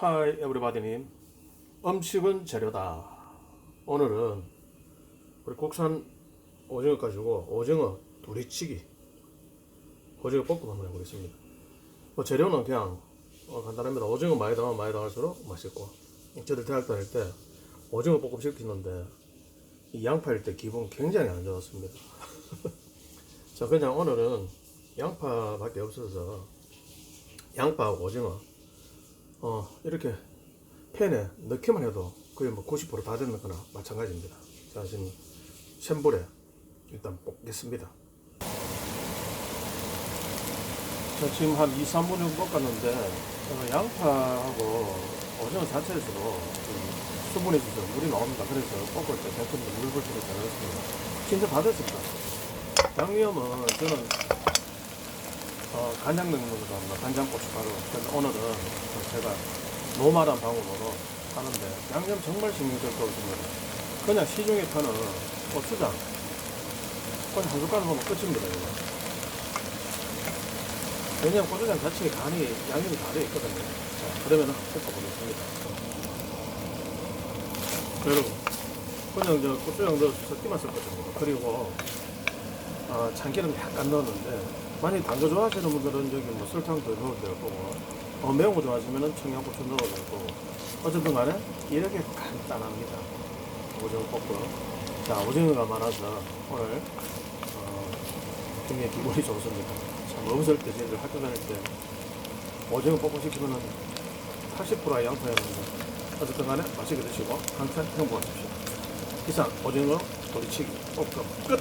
하이 에브리바디님 음식은 재료다. 오늘은 우리 국산 오징어 가지고 오징어 두리치기. 오징어 볶음 한번 해보겠습니다. 뭐 재료는 그냥 어, 간단합니다. 오징어 많이 담아 많이 담을수록 맛있고. 저들 대학 다닐 때 오징어 볶음 시키는데 이 양파일 때 기분 굉장히 안 좋았습니다. 자 그냥 오늘은 양파밖에 없어서 양파 오징어 어, 이렇게 팬에 넣기만 해도 거의 뭐 90%다 되는 거나 마찬가지입니다. 자, 지금 센 불에 일단 볶겠습니다. 자, 지금 한 2, 3분 정도 볶았는데, 어, 양파하고 오징어 자체에서도 좀 수분이 있어서 물이 나옵니다. 그래서 볶을 때 대표님 물 불기를 잘 넣었습니다. 진짜 다 됐습니다. 양념은 저는 어, 간장 넣는 것도 합니다. 간장 고춧가루. 근데 오늘은 제가 노말한 방법으로 하는데 양념 정말 신경 쓸 거 없습니다. 그냥 시중에 파는 고추장. 그냥 한 숟가락 넣으면 끝입니다. 이거. 왜냐면 고추장 자체에 간이 양념이 다 되어 있거든요. 자, 그러면 볶아보겠습니다. 여러분, 그냥 저 고추장도 섞기만 썼거든요. 그리고 어, 참기름 약간 넣었는데 많이 단거 좋아하시는 분들은 여기 뭐 설탕 더 넣어도 될 거고 어, 매운 거 좋아하시면 청양고추 넣어도 될 거고. 어쨌든 간에 이렇게 간단합니다. 오징어 볶음. 자 오징어가 많아서 오늘 어, 굉장히 기분이 좋습니다. 참 없을 때 저희들 학교 다닐 때 오징어 볶음 시키면은 80%의 양파였는데 어쨌든 간에 맛있게 드시고 항상 행복하십시오. 이상 오징어 도리치기 볶음 끝